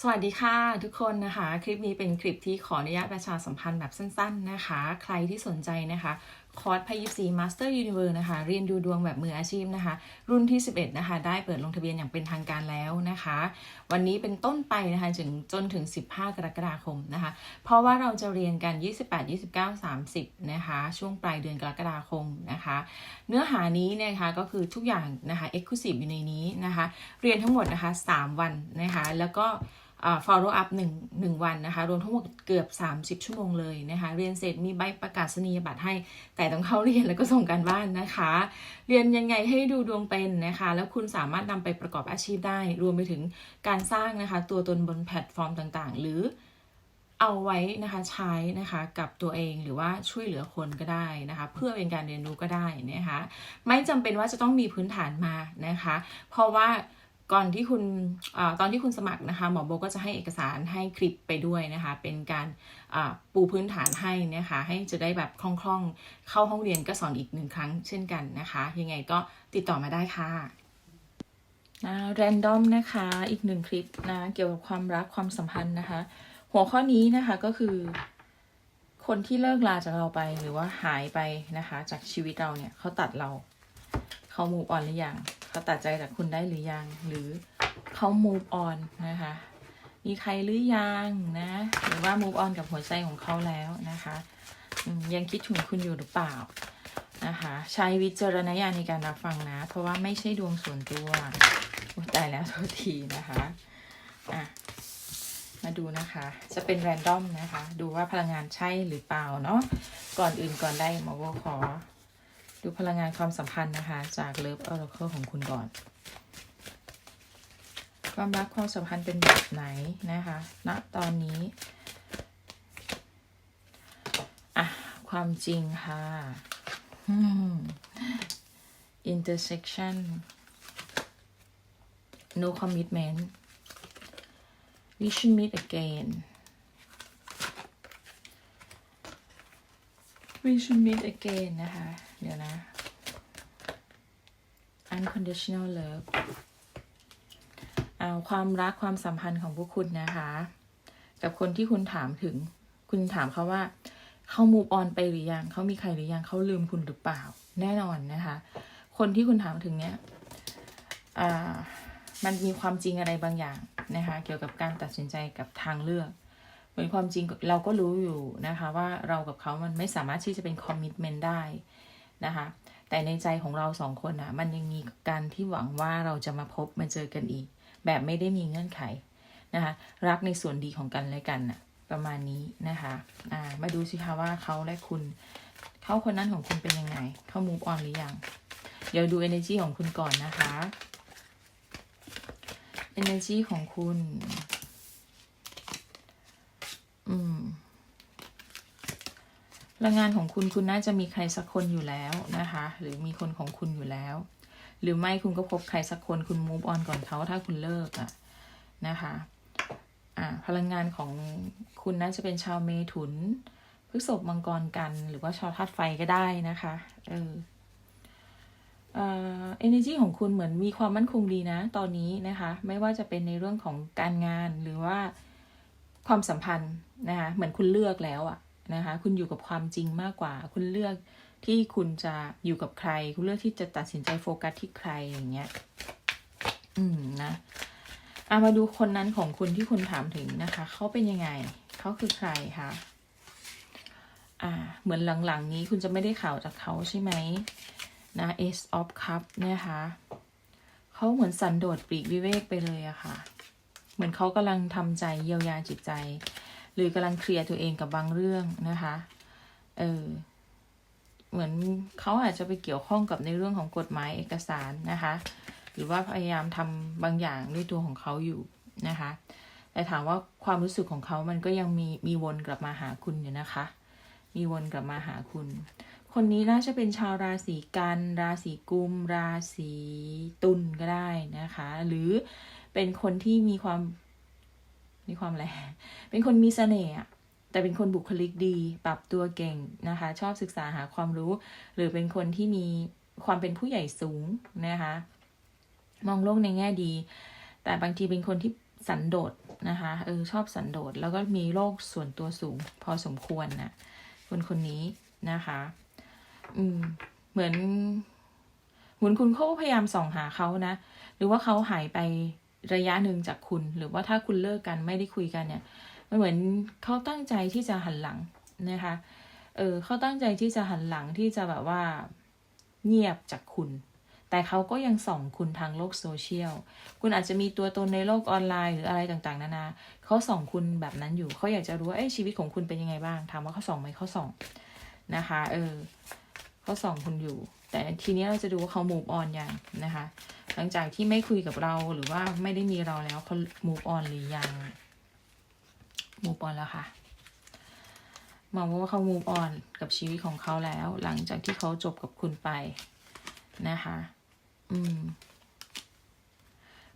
สวัสดีค่ะทุกคนนะคะ คลิปนี้เป็นคลิปที่ขออนุญาตประชาสัมพันธ์แบบสั้น ๆนะคะ ใครที่สนใจนะคะคอร์สพยิปซีมาสเตอร์ยูนิเวอร์นะคะ เรียนดูดวงแบบมืออาชีพนะคะ รุ่นที่ 11 นะคะ ได้เปิดลงทะเบียนอย่างเป็นทางการแล้วนะคะ วันนี้เป็นต้นไปนะคะถึงจนถึง 15 กรกฎาคมนะคะ เพราะว่าเราจะเรียนกัน 28 29 30 นะคะ ช่วงปลายเดือนกรกฎาคมนะคะ เนื้อหานี้เนยนะคะก็คือทุกอย่างนะคะ Exclusive อยู่ในนี้นะคะ เรียนทั้งหมดนะคะ 3 วันนะคะ แล้วก็ follow up 1 1 วันนะคะ รวมทั้งหมดเกือบ 30 ชั่วโมงเลยนะคะ เรียนเสร็จมีใบประกาศนียบัตรให้ แต่ต้องเข้าเรียนแล้วก็ส่งการบ้านนะคะ เรียนยังไงให้ดูดวงเป็นนะคะ แล้วคุณสามารถนำไปประกอบอาชีพได้ รวมไปถึงการสร้างนะคะ ตัวตนบนแพลตฟอร์มต่างๆ หรือเอาไว้นะคะใช้นะคะกับตัวเองหรือว่าช่วยเหลือคนก็ได้นะคะ เพื่อเป็นการเรียนรู้ก็ได้นะคะ ไม่จำเป็นว่าจะต้องมีพื้นฐานมานะคะ เพราะว่า ก่อนที่คุณอตอนที่คุณสมัครนะคะหมอโบก็จะให้เอกสารให้คลิปไปด้วยนะคะ เป็นการปูพื้นฐานให้นะคะให้จะได้แบบคล่องๆ เข้าห้องเรียนก็สอนอีกหนึ่งครั้งเช่นกันนะคะ ยังไงก็ติดต่อมาได้ค่ะนะแรนดอมนะคะอีกหนึ่งคลิปนะเกี่ยวกับความรักความสัมพันธ์นะคะ หัวข้อนี้นะคะก็คือ คนที่เลิกลาจากเราไปหรือว่าหายไปนะคะ จากชีวิตเราเนี่ยเขาตัดเราเขา move on หรือยัง เขาตัดใจจากคุณได้หรือยัง หรือเขา move on นะคะ มีใครหรือยังนะ หรือว่า move on กับหัวใจของเขาแล้วนะคะยังคิดถึงคุณอยู่หรือเปล่านะคะใช้วิจารณญาณในการรับฟังนะ เพราะว่าไม่ใช่ดวงส่วนตัวตายแล้วโทษทีนะคะอะมาดูนะคะ จะเป็นแรนดอมนะคะ ดูว่าพลังงานใช่หรือเปล่าเนาะก่อนอื่นก่อนได้มอโบขอ ดูพลังงานความสัมพันธ์นะคะ จากเลิฟออร์เคิลของคุณก่อน ความรักความสัมพันธ์เป็นแบบไหนนะคะณตอนนี้อะความจริงค่ะ intersection no commitment we should meet again we should meet again นะคะ เดี๋ยวนะ unconditional love เอาความรักความสัมพันธ์ของพวกคุณนะคะ กับคนที่คุณถามถึง คุณถามเขาว่า เขา move on ไปหรือยัง เขามีใครหรือยัง เขาลืมคุณหรือเปล่า แน่นอนนะคะ คนที่คุณถามถึงเนี้ยมันมีความจริงอะไรบางอย่างนะคะ เกี่ยวกับการตัดสินใจกับทางเลือกเหมือนความจริงเราก็รู้อยู่นะคะ ว่าเรากับเขามันไม่สามารถที่จะเป็นคอมมิชเมนต์ได้ นะคะแต่ในใจของเราสองคนนะมันยังมีการที่หวังว่าเราจะมาพบมาเจอกันอีก แบบไม่ได้มีเงื่อนไขนะคะรักในส่วนดีของกันและกันนะประมาณนี้นะคะอ่ามาดูสิคะว่าเขาและคุณเขาคนนั้นของคุณเป็นยังไงเขา move on หรือยังเดี๋ยวดู energy ของคุณก่อนนะคะ energy ของคุณ อืม พลังงานของคุณคุณน่าจะมีใครสักคนอยู่แล้วนะคะ หรือมีคนของคุณอยู่แล้ว หรือไม่คุณก็พบใครสักคนคุณ move on ก่อนเขาถ้าคุณเลิกอะนะคะอ่าพลังงานของคุณน่าจะเป็นชาวเมถุนพฤษภมังกรกัน หรือว่าชาวธาตุไฟก็ได้นะคะเออเอ่อ energy ของคุณเหมือนมีความมั่นคงดีนะ ตอนนี้นะคะ ไม่ว่าจะเป็นในเรื่องของการงานหรือว่าความสัมพันธ์นะคะเหมือนคุณเลือกแล้วอะ นะคะ คุณอยู่กับความจริงมากกว่า คุณเลือกที่คุณจะอยู่กับใคร คุณเลือกที่จะตัดสินใจโฟกัสที่ใครอย่างเงี้ย อืมนะอามาดูคนนั้นของคุณที่คุณถามถึงนะคะ เขาเป็นยังไง เขาคือใครคะอ่า เหมือนหลังๆนี้คุณจะไม่ได้ข่าวจากเขาใช่ไหมนะ Ace of Cup นะคะเขาเหมือนสันโดษปลีกวิเวกไปเลยอะค่ะ เหมือนเขากำลังทำใจเยียวยาจิตใจ หรือกำลังเคลียร์ตัวเองกับบางเรื่องนะคะ เออ เหมือนเขาอาจจะไปเกี่ยวข้องกับในเรื่องของกฎหมายเอกสารนะคะ หรือว่าพยายามทำบางอย่างด้วยตัวของเขาอยู่นะคะ แต่ถามว่าความรู้สึกของเขามันก็ยังมีมีวนกลับมาหาคุณอยู่นะคะ มีวนกลับมาหาคุณ คนนี้น่าจะเป็นชาวราศีกัน ราศีกุม ราศีตุลก็ได้นะคะ หรือเป็นคนที่มีความ มีความอะไรเป็นคนมีเสน่ห์แต่เป็นคนบุคลิกดี ปรับตัวเก่งนะคะ ชอบศึกษาหาความรู้ หรือเป็นคนที่มีความเป็นผู้ใหญ่สูงนะคะ มองโลกในแง่ดี แต่บางทีเป็นคนที่สันโดษนะคะเออชอบสันโดษแล้วก็มีโรคส่วนตัวสูง พอสมควรนะคนคนนี้นะคะ อืม เหมือนเหมือนคุณเขาก็พยายามส่องหาเขานะ หรือว่าเขาหายไป ระยะหนึ่งจากคุณ หรือว่าถ้าคุณเลิกกันไม่ได้คุยกันเนี่ยมันเหมือนเขาตั้งใจที่จะหันหลังนะคะเออเขาตั้งใจที่จะหันหลังที่จะแบบว่าเงียบจากคุณ แต่เขาก็ยังส่องคุณทางโลกโซเชียล คุณอาจจะมีตัวตนในโลกออนไลน์หรืออะไรต่างๆ นานา เขาส่องคุณแบบนั้นอยู่ เขาอยากจะรู้ว่าเอ้ยชีวิตของคุณเป็นยังไงบ้าง ถามว่าเขาส่องไหมเขาส่องนะคะ เออ เขาส่องคุณอยู่ แต่ทีนี้เราจะดูว่าเขา move on ยังนะคะ หลังจากที่ไม่คุยกับเราหรือว่าไม่ได้มีเราแล้วเขา move on หรือยัง move on แล้วค่ะมองว่าเขา move on กับชีวิตของเขาแล้ว หลังจากที่เขาจบกับคุณไปนะคะ อืม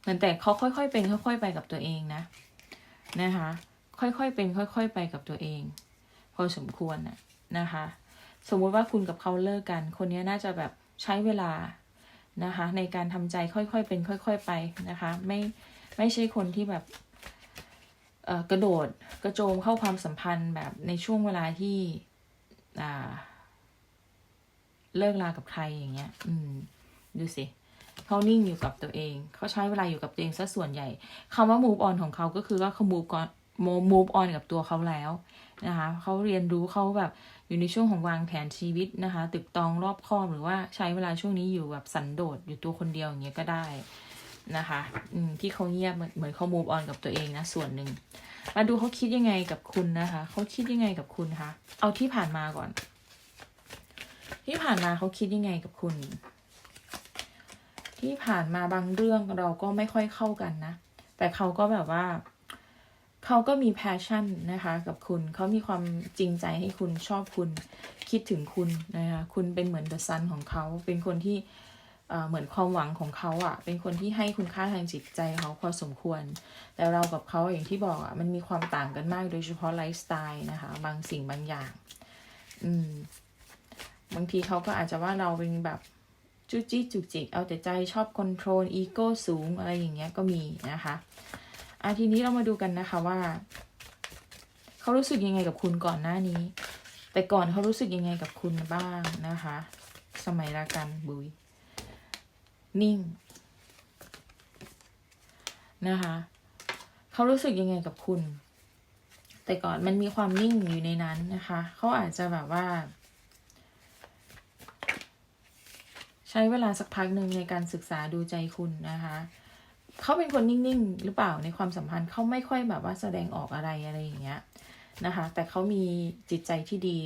เหมือนแต่เขาค่อยๆเป็นค่อย ๆ ไปกับตัวเองนะนะคะ ค่อยๆเป็น ค่อย ๆ ไปกับตัวเอง พอสมควรนะนะคะ สมมุติว่าคุณกับเขาเลิกกัน คนนี้น่าจะแบบใช้เวลานะคะ ในการทำใจค่อยๆเป็นค่อย ๆไปนะคะ ไม่ไม่ใช่คนที่แบบกระโดดกระโจมเข้าความสัมพันธ์แบบในช่วงเวลาที่เลิกลากับใครอย่างเงี้ย อืม ดูสิเขานิ่งอยู่กับตัวเอง เขาใช้เวลาอยู่กับตัวเองซะส่วนใหญ่คำว่า move on ของเขาก็คือว่าเขา move on move on กับตัวเขาแล้วนะคะ เขาเรียนรู้เขาแบบ อยู่ในช่วงของวางแผนชีวิตนะคะ ตึกตองรอบคอบหรือว่าใช้เวลาช่วงนี้อยู่แบบสันโดษอยู่ตัวคนเดียวอย่างเงี้ยก็ได้นะคะที่เขาเงียบเหมือนเหมือนเขา move on กับตัวเองนะส่วนหนึ่งมาดูเขาคิดยังไงกับคุณนะคะเขาคิดยังไงกับคุณคะเอาที่ผ่านมาก่อน ที่ผ่านมาเขาคิดยังไงกับคุณ ที่ผ่านมาบางเรื่องเราก็ไม่ค่อยเข้ากันนะ แต่เขาก็แบบว่า เขาก็มี passion นะคะกับคุณ เขามีความจริงใจให้คุณชอบคุณ คิดถึงคุณนะคะคุณเป็นเหมือน the sun ของเขา เป็นคนที่เอ่อเหมือนความหวังของเขาอะ่ะ เป็นคนที่ให้คุณค่าทางจิตใจเขาพอสมควร แต่เรากับเขาอย่างที่บอกอะ่ะ มันมีความต่างกันมากโดยเฉพาะไลฟ์สไตล์นะคะ บางสิ่งบางอย่าง อืม บางทีเขาก็อาจจะว่าเราเป็นแบบจุจี้จุกจิก เอาแต่ใจชอบคอนโทรลอีโก้สูงอะไรอย่างเงี้ยก็มีนะคะ อาทีนี้เรามาดูกันนะคะว่า เขารู้สึกยังไงกับคุณก่อนหน้านี้ แต่ก่อนเขารู้สึกยังไงกับคุณบ้างนะคะ สมัยรักกันบุยนิ่ง นะคะเขารู้สึกยังไงกับคุณ แต่ก่อนมันมีความนิ่งอยู่ในนั้นนะคะ เขาอาจจะแบบว่า ใช้เวลาสักพักหนึ่งในการศึกษาดูใจคุณนะคะ เขาเป็นคนนิ่งๆ หรือเปล่าในความสัมพันธ์เขาไม่ค่อยแบบว่าแสดงออกอะไรอะไรอย่างเงี้ยนะคะ แต่เขามีจิตใจที่ดี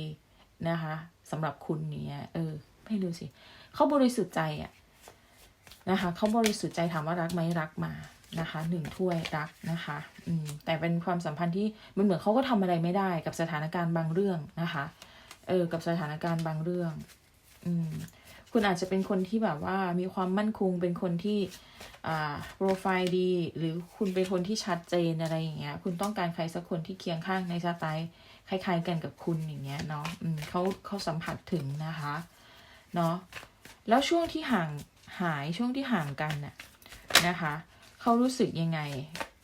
นะคะสำหรับคุณเนี่ยเออไม่รู้สิเขาบริสุทธิ์ใจอะนะคะเขาบริสุทธิ์ใจถามว่ารักไหมรักมานะคะหนึ่งถ้วยรักนะคะอืมแต่เป็นความสัมพันธ์ที่มันเหมือนเขาก็ทำอะไรไม่ได้กับสถานการณ์บางเรื่องนะคะเออกับสถานการณ์บางเรื่อง อืม คุณอาจจะเป็นคนที่แบบว่ามีความมั่นคงเป็นคนที่อ่าโปรไฟล์ดี หรือคุณเป็นคนที่ชัดเจนอะไรอย่างเงี้ย คุณต้องการใครสักคนที่เคียงข้างในสไตล์คล้าย ๆ กันกับคุณอย่างเงี้ยเนาะเขาเขาสัมผัสถึงนะคะเนาะแล้วช่วงที่ห่างหายช่วงที่ห่างกันน่ะนะคะเขารู้สึกยังไง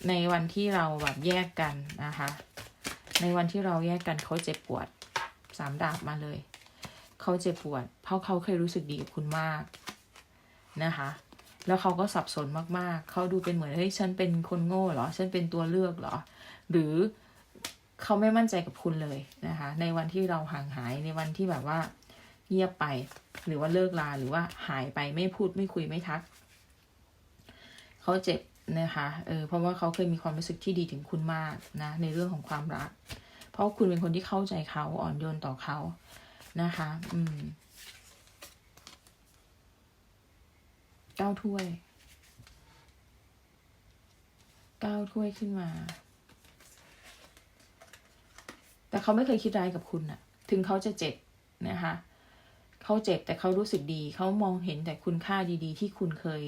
ในวันที่เราแบบแยกกันนะคะ ในวันที่เราแยกกันเขาเจ็บปวดสามดาบมาเลย เขาเจ็บปวด เพราะเขาเคยรู้สึกดีกับคุณมากนะคะ แล้วเขาก็สับสนมากๆ เขาดูเป็นเหมือนเฮ้ยฉันเป็นคนโง่เหรอ ฉันเป็นตัวเลือกเหรอ หรือเขาไม่มั่นใจกับคุณเลยนะคะ ในวันที่เราห่างหายในวันที่แบบว่าเงียบไป หรือว่าเลิกลาหรือว่าหายไปไม่พูดไม่คุยไม่ทัก เขาเจ็บนะคะเออเพราะว่าเขาเคยมีความรู้สึกที่ดีถึงคุณมากนะในเรื่องของความรัก เพราะคุณเป็นคนที่เข้าใจเขาอ่อนโยนต่อเขา นะคะ อืมเก้าถ้วยเก้าถ้วยขึ้นมา แต่เขาไม่เคยคิดร้ายกับคุณอะถึงเขาจะเจ็บนะคะเขาเจ็บแต่เขารู้สึกดี เขามองเห็นแต่คุณค่าดีๆ ที่คุณเคย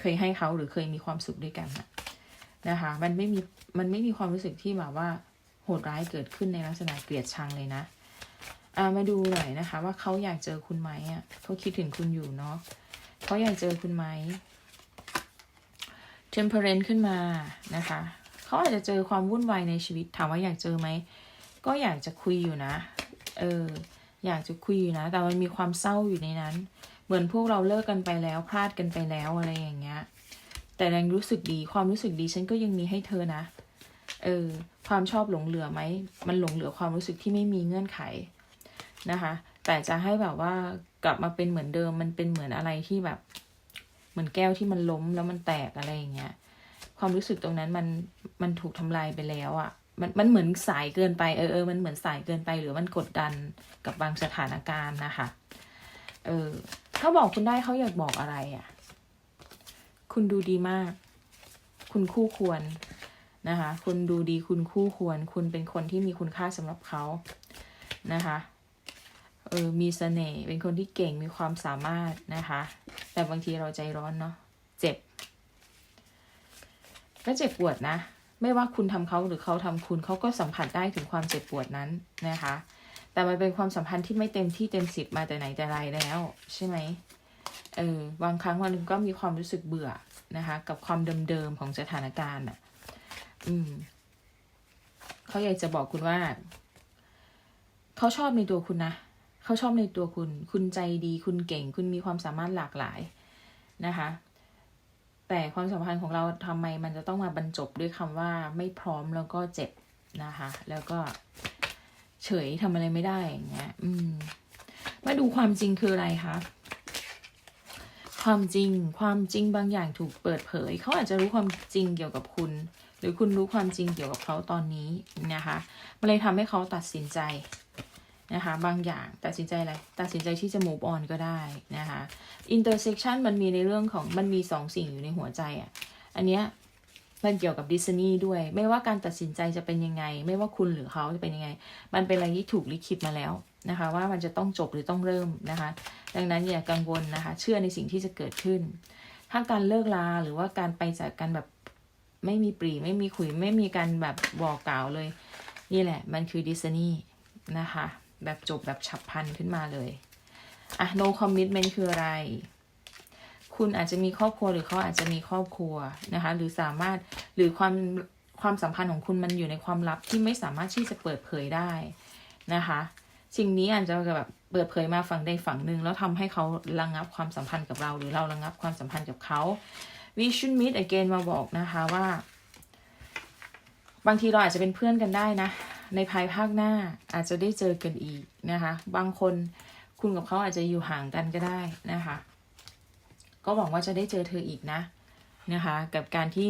เคยให้เขาหรือเคยมีความสุขด้วยกันะนะคะ มันไม่มี มันไม่มีความรู้สึกที่แบบว่า โหดร้ายเกิดขึ้นในลักษณะเกลียดชังเลยนะ อ่ามาดูหน่อยนะคะ ว่าเขาอยากเจอคุณไหมอะเขาคิดถึงคุณอยู่เนาะเขาอยากเจอคุณไหม temperance ขึ้นมานะคะเขาอาจจะเจอความวุ่นวายในชีวิตถามว่าอยากเจอไหมก็อยากจะคุยอยู่นะ เออ อยากจะคุยอยู่นะ แต่มันมีความเศร้าอยู่ในนั้น เหมือนพวกเราเลิกกันไปแล้ว พลาดกันไปแล้วอะไรอย่างเงี้ย แต่ยังรู้สึกดี ความรู้สึกดีฉันก็ยังมีให้เธอนะ เออ ความชอบหลงเหลือไหม มันหลงเหลือความรู้สึกที่ไม่มีเงื่อนไข นะคะ แต่จะให้แบบว่ากลับมาเป็นเหมือนเดิมมันเป็นเหมือนอะไรที่แบบ เหมือนแก้วที่มันล้มแล้วมันแตกอะไรอย่างเงี้ยความรู้สึกตรงนั้นมันมันถูกทำลายไปแล้วอะ่ะมันมันเหมือนสายเกินไปเออเออมันเหมือนสายเกินไปหรือมันกดดันกับบางสถานการณ์นะคะ เออเขาบอกคุณได้เขาอยากบอกอะไรอะ่ะ คุณดูดีมาก คุณคู่ควรนะคะ คุณดูดีคุณคู่ควร คุณเป็นคนที่มีคุณค่าสำหรับเขานะคะ เออมีเสน่ห์เป็นคนที่เก่งมีความสามารถนะคะ แต่บางทีเราใจร้อนเนาะเจ็บ ก็เจ็บปวดนะ ไม่ว่าคุณทำเขาหรือเขาทำคุณเขาก็สัมผัสได้ถึงความเจ็บปวดนั้นนะคะ แต่มันเป็นความสัมพันธ์ที่ไม่เต็มที่เต็มสิบมาแต่ไหนแต่ไรแล้ว ใช่ไหมเออบางครั้งวันหนึงก็มีความรู้สึกเบื่อนะคะ กับความเดิมๆของสถานการณ์อะ อืมเขาอยากจะบอกคุณว่า เขาชอบในตัวคุณนะ เขาชอบในตัวคุณ คุณใจดี คุณเก่ง คุณมีความสามารถหลากหลายนะคะ แต่ความสัมพันธ์ของเราทำไมมันจะต้องมาบรรจบด้วยคำว่าไม่พร้อมแล้วก็เจ็บนะคะ แล้วก็เฉยทำอะไรไม่ได้อย่างเงี้ย อืม มาดูความจริงคืออะไรคะ ความจริง ความจริงบางอย่างถูกเปิดเผย เขาอาจจะรู้ความจริงเกี่ยวกับคุณ หรือคุณรู้ความจริงเกี่ยวกับเขาตอนนี้นะคะ มันเลยทำให้เขาตัดสินใจ นะคะ บางอย่างตัดสินใจอะไรตัดสินใจที่จะ move on ก็ได้นะคะ intersection มันมีในเรื่องของมันมีสองสิ่งอยู่ในหัวใจอะ่ะ อันเนี้ยมันเกี่ยวกับดิสนีย์ด้วย ไม่ว่าการตัดสินใจจะเป็นยังไง ไม่ว่าคุณหรือเขาจะเป็นยังไง มันเป็นอะไรที่ถูกลิขิตมาแล้วนะคะ ว่ามันจะต้องจบหรือต้องเริ่มนะคะ ดังนั้นอย่ากังวลนะคะ เชื่อในสิ่งที่จะเกิดขึ้น ถ้าการเลิกลาหรือว่าการไปจากกันแบบไม่มีปรีไม่มีขุยไม่มีการแบบบอกกล่าวเลย นี่แหละ มันคือดิสนีย์นะคะ แบบจบแบบฉับพลันขึ้นมาเลยอะ no commitment คืออะไร คุณอาจจะมีครอบครัวหรือเขาอาจจะมีครอบครัวนะคะ หรือสามารถหรือความความสัมพันธ์ของคุณมันอยู่ในความลับที่ไม่สามารถที่จะเปิดเผยได้นะคะสิ่งนี้อาจจะแบบเปิดเผยมาฝั่งใดฝั่งหนึ่งแล้วทำให้เขาระงับความสัมพันธ์กับเรา หรือเราระงับความสัมพันธ์กับเขา we should meet again มาบอกนะคะว่า บางทีเราอาจจะเป็นเพื่อนกันได้นะ ในภายภาคหน้าอาจจะได้เจอกันอีกนะคะ บางคนคุณกับเขาอาจจะอยู่ห่างกันก็ได้นะคะ ก็หวังว่าจะได้เจอเธออีกนะนะคะ กับการที่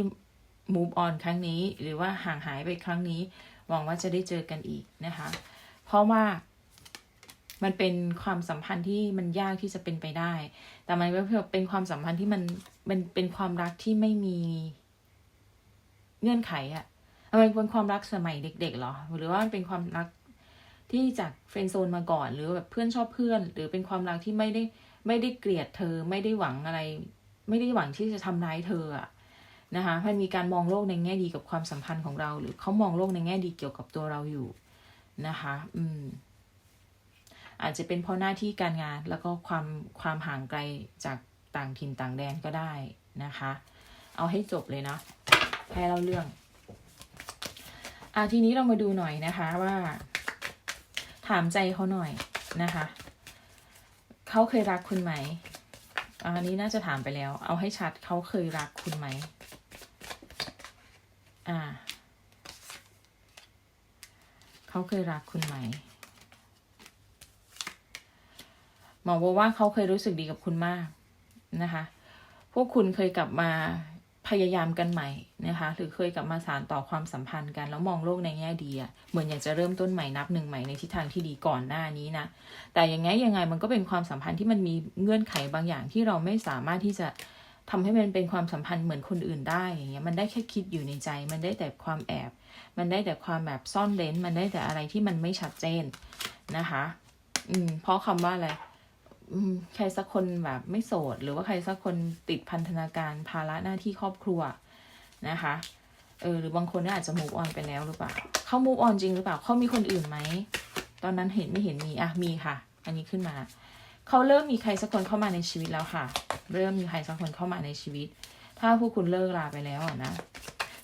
move on ครั้งนี้ หรือว่าห่างหายไปครั้งนี้ หวังว่าจะได้เจอกันอีกนะคะ เพราะว่ามันเป็นความสัมพันธ์ที่มันยากที่จะเป็นไปได้ แต่มันก็เป็นความสัมพันธ์ที่มันมันเป็นความรักที่ไม่มีเงื่อนไขอะ มันเป็นความรักสมัยเด็กๆหรอ หรือว่ามันเป็นความรักที่จากเฟรนด์โซนมาก่อน หรือแบบเพื่อนชอบเพื่อน หรือเป็นความรักที่ไม่ได้ไม่ได้เกลียดเธอไม่ได้หวังอะไร ไม่ได้หวังที่จะทำร้ายเธออะนะคะมันมีการมองโลกในแง่ดีกับความสัมพันธ์ของเรา หรือเขามองโลกในแง่ดีเกี่ยวกับตัวเราอยู่นะคะ อืม อาจจะเป็นเพราะหน้าที่การงาน แล้วก็ความความห่างไกลจากต่างถิ่นต่างแดนก็ได้นะคะ เอาให้จบเลยเนาะแค่เล่าเรื่อง อะทีนี้เรามาดูหน่อยนะคะว่า ถามใจเขาหน่อยนะคะเขาเคยรักคุณไหมอะอันนี้น่าจะถามไปแล้ว เอาให้ชัดเขาเคยรักคุณไหมอ่าเขาเคยรักคุณไหมหมอบอกว่าเขาเคยรู้สึกดีกับคุณมากนะคะ พวกคุณเคยกลับมา พยายามกันใหม่นะคะหรือเคยกลับมาสานต่อความสัมพันธ์กัน แล้วมองโลกในแง่ดีอะเหมือนอยากจะเริ่มต้นใหม่นับหนึ่งใหม่ในทิศทางที่ดีก่อนหน้านี้นะแต่ยังไงยังไงมันก็เป็นความสัมพันธ์ที่มันมีเงื่อนไขบางอย่างที่เราไม่สามารถที่จะทำให้มันเป็นความสัมพันธ์เหมือนคนอื่นได้อย่างเงี้ยมันได้แค่คิดอยู่ในใจ มันได้แต่ความแอบ มันได้แต่ความแบบซ่อนเลนมันได้แต่อะไรที่มันไม่ชัดเจนนะคะ อืมเพราะคำว่าอะไร ใครสักคนแบบไม่โสด หรือว่าใครสักคนติดพันธนาการภาระหน้าที่ครอบครัวนะคะเออหรือบางคนเนี่ยอาจจะ move on ไปแล้วหรือเปล่าเขา move on จริงหรือเปล่าเขามีคนอื่นไหมตอนนั้นเห็นไม่เห็นมีอะมีค่ะ อันนี้ขึ้นมาเขาเริ่มมีใครสักคนเข้ามาในชีวิตแล้วค่ะ เริ่มมีใครสักคนเข้ามาในชีวิต ถ้าผู้คุณเลิกลาไปแล้วอะนะ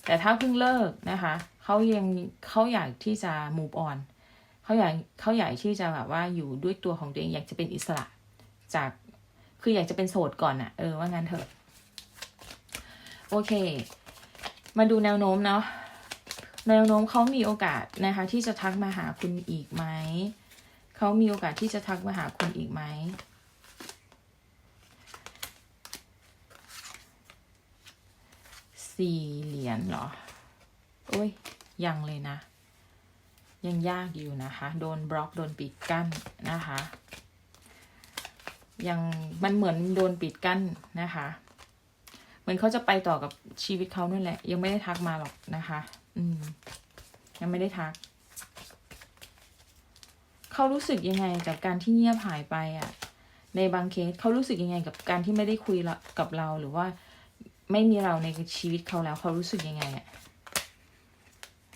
แต่ถ้าเพิ่งเลิกนะคะเขายังเขาอยากที่จะ move on เขาอยากเขาอยากที่จะแบบว่าอยู่ด้วยตัวของตัวเองอยากจะเป็นอิสระ จากคืออยากจะเป็นโสดก่อนอะเออว่างั้นเถอะ โอเค มาดูแนวโน้มเนาะแนวโน้มเขามีโอกาสนะคะ ที่จะทักมาหาคุณอีกไหมเขามีโอกาสที่จะทักมาหาคุณอีกไหมสี่เหรียญเหรอ โอ้ย ยังเลยนะ ยังยากอยู่นะคะ โดนบล็อก โดนปิดกั้นนะคะ ยังมันเหมือนโดนปิดกั้นนะคะ เหมือนเขาจะไปต่อกับชีวิตเขานั่นแหละ ยังไม่ได้ทักมาหรอกนะคะ อืม ยังไม่ได้ทัก เขารู้สึกยังไงกับการที่เงียบหายไปอะ่ะ ในบางเคสเขารู้สึกยังไงกับการที่ไม่ได้คุยกับเราหรือว่า ไม่มีเราในชีวิตเขาแล้ว เขารู้สึกยังไงอะ่ะ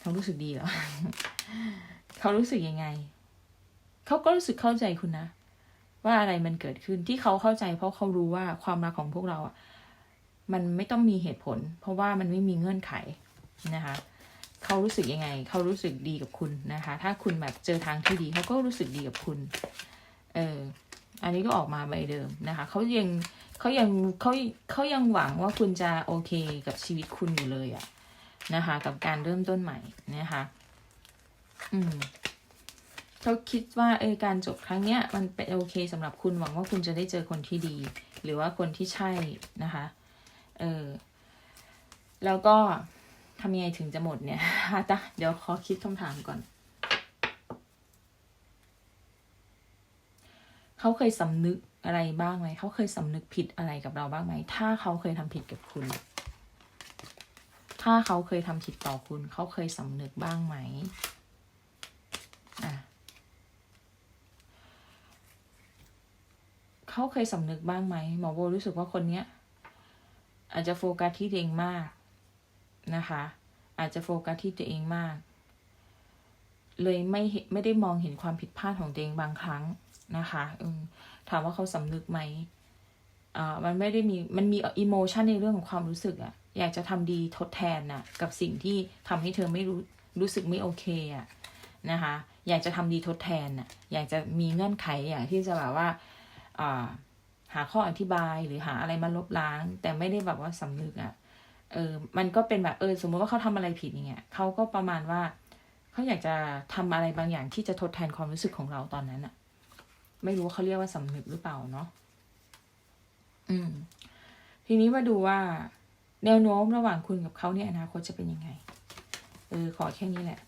เขารู้สึกดีเหรอเขารู้สึกยังไง เขาก็รู้สึกเข้าใจคุณนะ ว่าอะไรมันเกิดขึ้นที่เขาเข้าใจ เพราะเขารู้ว่าความรักของพวกเราอะมันไม่ต้องมีเหตุผล เพราะว่ามันไม่มีเงื่อนไขนะคะเขารู้สึกยังไง เขารู้สึกดีกับคุณนะคะ ถ้าคุณแบบเจอทางที่ดีเขาก็รู้สึกดีกับคุณ เอออันนี้ก็ออกมาใบเดิมนะคะเขายังเขายังเขาเขายังหวังว่าคุณจะโอเคกับชีวิตคุณอยู่เลยอะนะคะ กับการเริ่มต้นใหม่นะคะ อืม เขาคิดว่าเออการจบครั้งเนี้ยมันเป็นโอเคสำหรับคุณหวังว่าคุณจะได้เจอคนที่ดี หรือว่าคนที่ใช่นะคะเออแล้วก็ทำยังไงถึงจะหมดเนี่ยตะเดี๋ยวขอคิดคำถามก่อน เขาเคยสำนึกอะไรบ้างไหม เขาเคยสำนึกผิดอะไรกับเราบ้างไหม ถ้าเขาเคยทำผิดกับคุณ ถ้าเขาเคยทำผิดต่อคุณ เขาเคยสำนึกบ้างไหม อะ เขาเคยสำนึกบ้างไหมหมอโบรู้สึกว่าคนเนี้ยอาจจะโฟกัสที่ตัวเองมากนะคะ อาจจะโฟกัสที่ตัวเองมาก เลยไม่เห็นไม่ได้มองเห็นความผิดพลาดของตัวเองบางครั้งนะคะถามว่าเขาสำนึกไหมอ่ามันไม่ได้มีมันมีอิโมชันในเรื่องของความรู้สึกอะอยากจะทำดีทดแทนน่ะ กับสิ่งที่ทำให้เธอไม่รู้รู้สึกไม่โอเคอะนะคะ อยากจะทำดีทดแทนน่ะ อยากจะมีเงื่อนไขอยากที่จะแบบว่า หาข้ออธิบายหรือหาอะไรมาลบล้าง แต่ไม่ได้แบบว่าสำนึกอะ่ะ เออ มันก็เป็นแบบเออ สมมติว่าเขาทำอะไรผิดอย่างเงี้ยเขาก็ประมาณว่าเขาอยากจะทำอะไรบางอย่างที่จะทดแทนความรู้สึกของเราตอนนั้นอะ่ะ ไม่รู้เขาเรียกว่าสำนึกหรือเปล่าเนาะอืม ทีนี้มาดูว่า แนวโน้มระหว่างคุณกับเขาในอนาคตจะเป็นยังไง เออ ขอแค่นี้แหละ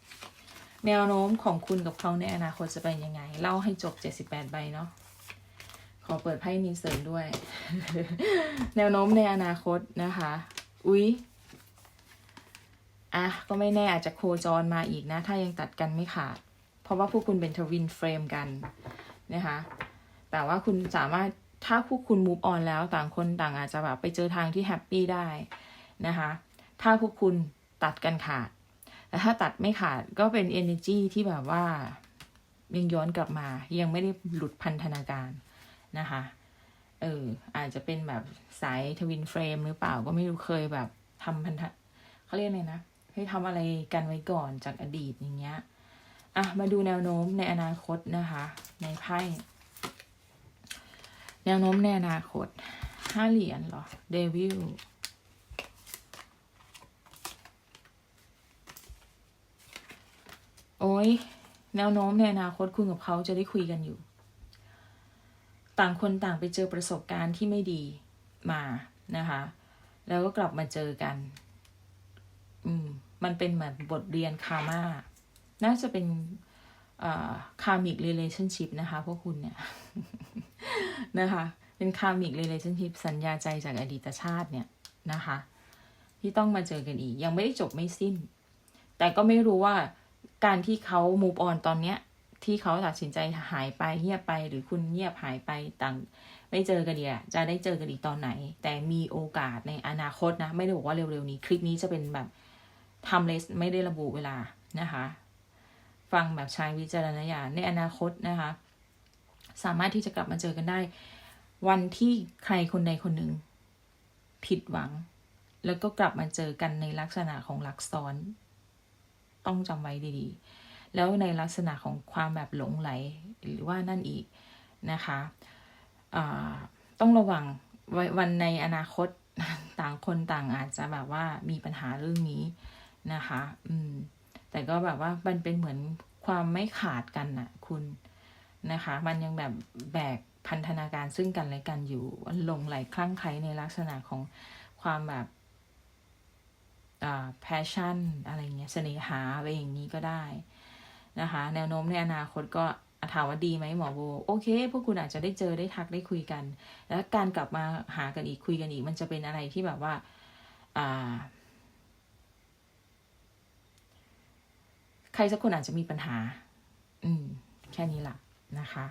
แนวโน้มของคุณกับเขาในอนาคตจะเป็นยังไง เล่าให้จบเจ็ดสิบแปดใบเนาะ ขอเปิดไพ่นีเสริมด้วย แนวโน้มในอนาคตนะคะ อุ๊ย อะ ก็ไม่แน่อาจจะโคจรมาอีกนะ ถ้ายังตัดกันไม่ขาด เพราะว่าพวกคุณเป็นทวินเฟรมกันนะคะ แต่ว่าคุณสามารถ ถ้าพวกคุณ move on แล้วต่างคนต่างอาจจะแบบไปเจอทางที่แฮปปี้ได้นะคะ ถ้าพวกคุณตัดกันขาด แต่ถ้าตัดไม่ขาดก็เป็น energy ที่แบบว่ายังย้อนกลับมา ยังไม่ได้หลุดพันธนาการ นะคะ เออ อาจจะเป็นแบบสายทวินเฟรมหรือเปล่าก็ไม่รู้เคยแบบทำพันธะเขาเรียกไงนะให้ทำอะไรกันไว้ก่อนจากอดีตอย่างเงี้ย อะ มาดูแนวโน้มในอนาคตนะคะ ในไพ่ แนวโน้มในอนาคต ห้าเหรียญเหรอ เดวิลโอ้ยแนวโน้มในอนาคตคุณกับเขาจะได้คุยกันอยู่ ต่างคนต่างไปเจอประสบการณ์ที่ไม่ดีมานะคะ แล้วก็กลับมาเจอกัน อืม มันเป็นเหมือนบทเรียนคามาน่าจะเป็นคามิกเรเลชั่นชิพนะคะพวกคุณเนี่ยนะคะ เป็นคามิกเรเลชั่นชิพสัญญาใจจากอดีตชาติเนี่ยนะคะ ที่ต้องมาเจอกันอีก ยังไม่ได้จบไม่สิ้น แต่ก็ไม่รู้ว่าการที่เขา move on ตอนเนี้ย ที่เขาตัดสินใจหายไปเงียบไป หรือคุณเงียบหายไปต่างไม่เจอกันอีกจะได้เจอกันอีกตอนไหน แต่มีโอกาสในอนาคตนะ ไม่ได้บอกว่าเร็วๆนี้ คลิปนี้จะเป็นแบบทำเลสไม่ได้ระบุเวลานะคะ ฟังแบบใช้วิจารณญาณในอนาคตนะคะ สามารถที่จะกลับมาเจอกันได้ วันที่ใครคนใดคนหนึ่งผิดหวัง แล้วก็กลับมาเจอกันในลักษณะของรักซ้อน ต้องจำไว้ดีๆ แล้วในลักษณะของความแบบหลงไหลหรือว่านั่นอีกนะคะต้องระวังววันในอนาคตต่างคนต่างอาจจะแบบว่ามีปัญหาเรื่องนี้นะคะ อืม แต่ก็แบบว่ามันเป็นเหมือนความไม่ขาดกันน่ะ คุณนะคะ มันยังแบบแบกพันธนาการซึ่งกันและกันอยู่หลงไหลคลั่งไคล้ในลักษณะของความแบบอ่า passion อะไรเงี้ยเสน่หาอะไรอย่างนี้ก็ได้ นะคะ แนวโน้มในอนาคตก็ถามว่าดีไหมหมอโบโอเค พวกคุณอาจจะได้เจอได้ทักได้คุยกัน แล้วการกลับมาหากันอีกคุยกันอีก มันจะเป็นอะไรที่แบบว่าอ่าใครสักคนอาจจะมีปัญหา อืม แค่นี้หละนะคะ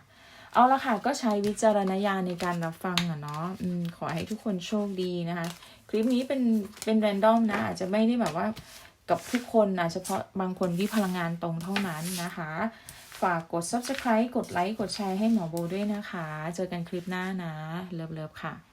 เอาละค่ะ ก็ใช้วิจารณญาณในการรับฟังอะเนาะอืม ขอให้ทุกคนโชคดีนะคะ คลิปนี้เป็น เป็นแรนดอมนะ อาจจะไม่ได้แบบว่า กับทุกคนนะเฉพาะบางคนที่พลังงานตรงเท่านั้นนะคะ ฝากกด subscribe กดไลค์กดแชร์ให้หมอโบด้วยนะคะ เจอกันคลิปหน้านะ เลิฟๆค่ะ